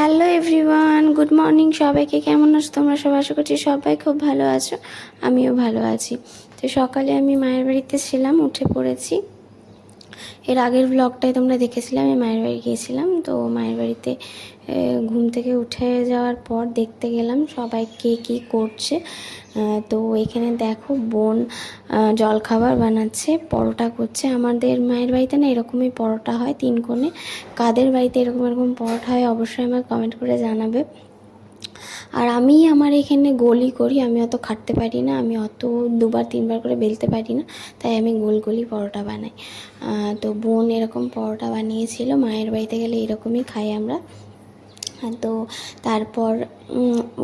Hello everyone good morning সবাইকে কেমন আছো? তোমরা সবাই আশা করছি সবাই খুব ভালো আছো। আমিও ভালো আছি। তো সকালে আমি মায়ের বাড়িতে ছিলাম, উঠে পড়েছি। এর আগের ব্লগটাই তোমরা দেখেছিলে আমি মায়ের বাড়ি গিয়েছিলাম, তো মায়ের বাড়িতে ঘুম থেকে উঠে যাওয়ার পর দেখতে গেলাম সবাই কে কী করছে। তো এখানে দেখো বোন জলখাবার বানাচ্ছে, পরোটা করছে। আমাদের মায়ের বাড়িতে না এরকমই পরোটা হয়, তিন কোণে। কাদের বাড়িতে এরকম এরকম পরোটা হয় অবশ্যই আমাকে কমেন্ট করে জানাবে। আর আমি আমার এখানে গোলই করি, আমি অত খাটতে পারি না, আমি অত দুবার, তিনবার করে বেলতে পারি না, তাই আমি গোল গোলই পরোটা বানাই। তো বোন এরকম পরোটা বানিয়েছিল, মায়ের বাড়িতে গেলে এরকমই খাই আমরা। তো তারপর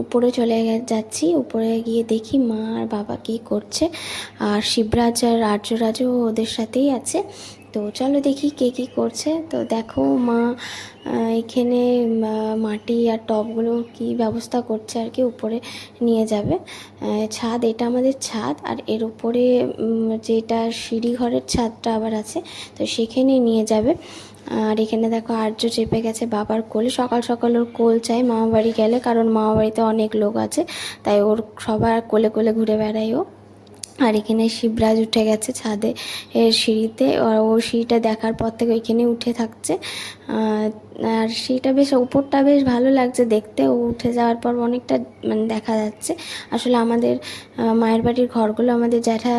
উপরে চলে যাচ্ছি, উপরে গিয়ে দেখি মা আর বাবা কী করছে। আর শিবরাজ আর আর্যরাজও ওদের সাথেই আছে। তো চলো দেখি কে কী করছে। তো দেখো মা এখানে মাটি আর টবগুলো কি ব্যবস্থা করছে আর কি উপরে নিয়ে যাবে। ছাদ, এটা আমাদের ছাদ আর এর উপরে যেটা সিঁড়ি ঘরের ছাদটা আবার আছে, তো সেখানে নিয়ে যাবে। আর এখানে দেখো আর্য চেপে গেছে বাবার কোলে। সকাল সকাল ওর কোল চাই মামা বাড়ি গেলে, কারণ মামা বাড়িতে অনেক লোক আছে, তাই ওর সবার কোলে কোলে ঘুরে বেড়ায় ও। আর এখানে শিবরাজ উঠে গেছে ছাদে এর সিঁড়িতে। ও সিঁড়িটা দেখার পর থেকে ওইখানে উঠে থাকছে। আর সিঁড়িটা বেশ, উপরটা বেশ ভালো লাগছে দেখতে। ও উঠে যাওয়ার পর অনেকটা মানে দেখা যাচ্ছে। আসলে আমাদের মায়ের বাড়ির ঘরগুলো, আমাদের জ্যাঠা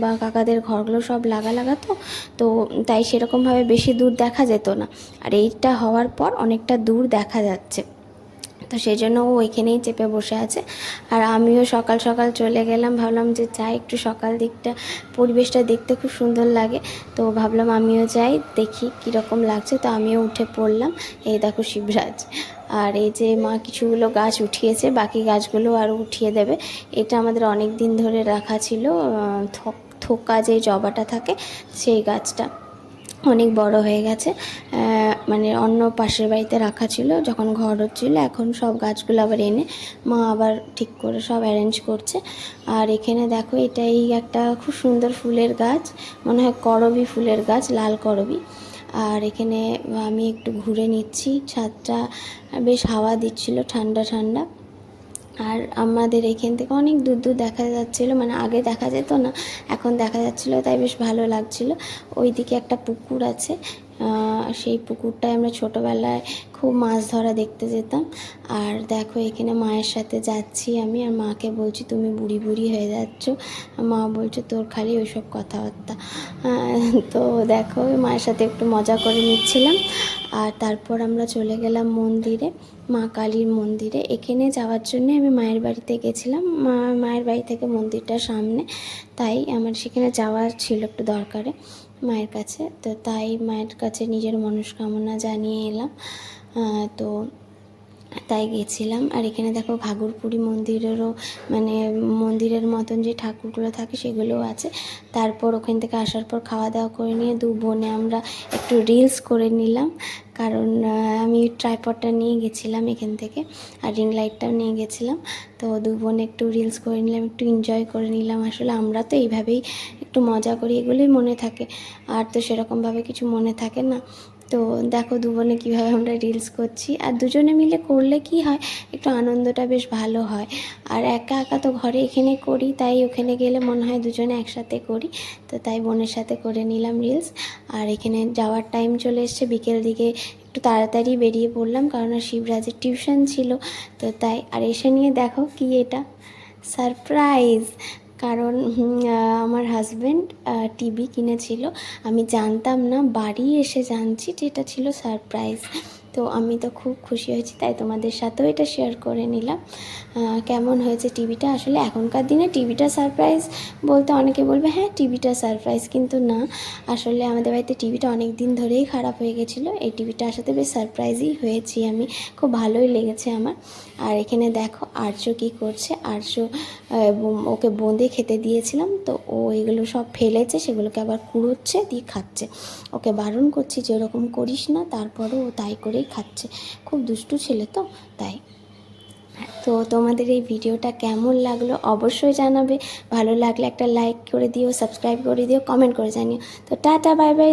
বা কাকাদের ঘরগুলো সব লাগা লাগা তো। তো তাই সেরকমভাবে বেশি দূর দেখা যেত না। আর এইটা হওয়ার পর অনেকটা দূর দেখা যাচ্ছে। তো সেই জন্য ও ওইখানেই চেপে বসে আছে। আর আমিও সকাল সকাল চলে গেলাম, ভাবলাম যে যাই একটু সকাল দিকটা, পরিবেশটা দেখতে খুব সুন্দর লাগে। তো ভাবলাম আমিও যাই, দেখি কীরকম লাগছে। তো আমিও উঠে পড়লাম, এই দেখো শিবরাজ। আর এই যে মা কিছুগুলো গাছ উঠিয়েছে, বাকি গাছগুলো আরও উঠিয়ে দেবে। এটা আমাদের অনেক দিন ধরে রাখা ছিল থোকা যে জবাটা থাকে, সেই গাছটা। অনেক বড় হয়ে গেছে। মানে অন্য পাশের বাড়িতে রাখা ছিল, যখন ঘর হচ্ছিল, এখন সব গাছগুলো আবার এনে মা আবার ঠিক করে সব অ্যারেঞ্জ করছে। আর এখানে দেখো, এটাই একটা খুব সুন্দর ফুলের গাছ, মনে হয় করবি ফুলের গাছ, লাল করবি। আর এখানে আমি একটু ঘুরে নিচ্ছি, ছাদটা বেশ হাওয়া দিচ্ছিল, ঠান্ডা ঠান্ডা। আর আমাদের এখান থেকে অনেক দূর দূর দেখা যাচ্ছিল মানে আগে দেখা যেত না, এখন দেখা যাচ্ছিল, তাই বেশ ভালো লাগছিল। ওইদিকে একটা পুকুর আছে সেই পুকুরটায় আমরা ছোটোবেলায় খুব মাছ ধরা দেখতে যেতাম। আর দেখো, এখানে মায়ের সাথে যাচ্ছি আমি, আর মাকে বলছি, তুমি বুড়ি বুড়ি হয়ে যাচ্ছ। মা বলছে, তোর খালি ওইসব কথাবার্তা। তো দেখো, মায়ের সাথে একটু মজা করে নিচ্ছিলাম। আর তারপর আমরা চলে গেলাম মন্দিরে, মা কালীর মন্দিরে। এখানে যাওয়ার জন্য আমি মায়ের বাড়িতে গেছিলাম। মা, মায়ের বাড়ি থেকে মন্দিরটা সামনে, তাই আমার সেখানে যাওয়ার ছিল একটু দরকারে মায়ের কাছে। তো তাই মায়ের কাছে নিজের মনস্কামনা জানিয়ে এলাম। তো তাই গেছিলাম। আর এখানে দেখো ঘাগরপুরি মন্দিরেরও মানে মন্দিরের মতন যে ঠাকুরগুলো থাকে সেগুলোও আছে। তারপর ওখান থেকে আসার পর খাওয়া দাওয়া করে নিয়ে দু বোনে আমরা একটু রিলস করে নিলাম। কারণ আমি ট্রাইপডটা নিয়ে গেছিলাম এখান থেকে, আর রিং লাইটটাও নিয়ে গেছিলাম। তো দু বোন একটু রিলস করে নিলাম, একটু এনজয় করে নিলাম। আসলে আমরা তো এইভাবেই একটু মজা করি, এগুলোই মনে থাকে। আর তো সেরকমভাবে কিছু মনে থাকে না। তো দেখো দু বোনে কীভাবে আমরা রিলস করছি। আর দুজনে মিলে করলে কি হয়? একটু আনন্দটা বেশ ভালো হয়। আর একা একা তো ঘরে এখানে করি, তাই ওখানে গেলে মনে হয় দুজনে একসাথে করি। তো তাই বোনের সাথে করে নিলাম রিলস আর এখানে যাওয়ার টাইম চলে এসছে। বিকেল দিকে একটু তাড়াতাড়ি বেরিয়ে পড়লাম, কারণ শিবরাজের টিউশন ছিল। তো তাই, আর এসে নিয়ে দেখো কি এটা। সারপ্রাইজ কারণ আমার হাজব্যান্ড টিভি কিনেছিল। আমি জানতাম না, বাড়ি এসে জানছি যে এটা ছিল সারপ্রাইজ তো আমি তো খুব খুশি হয়েছি, তাই তোমাদের সাথেও এটা শেয়ার করে নিলাম। কেমন হয়েছে টিভিটা? আসলে এখনকার দিনে টিভিটা সারপ্রাইজ বলতে অনেকে বলবে হ্যাঁ টিভিটা সারপ্রাইজ কিন্তু না। আসলে আমাদের বাড়িতে টিভিটা অনেক দিন ধরেই খারাপ হয়ে গেছিল। এই টিভিটা আসাতে বেশ সারপ্রাইজই হয়েছি আমি। খুব ভালোই লেগেছে আমার। আর এখানে দেখো আর্য কী করছে? আর্য ওকে বোঁদে খেতে দিয়েছিলাম। তো ও এগুলো সব ফেলেছে, সেগুলোকে আবার কুড়োচ্ছে, দিয়ে খাচ্ছে। ওকে বারণ করছি যে, ওরকম করিস না। তারপরেও ও তাই করেই খাচ্ছে। খুব দুষ্টু ছেলে তো, তাই। তো তোমাদের এই ভিডিওটা কেমন লাগল অবশ্যই জানাবে। ভালো লাগলে একটা লাইক করে দিও সাবস্ক্রাইব করে দিও কমেন্ট করে জানিও। তো টাটা বাই বাই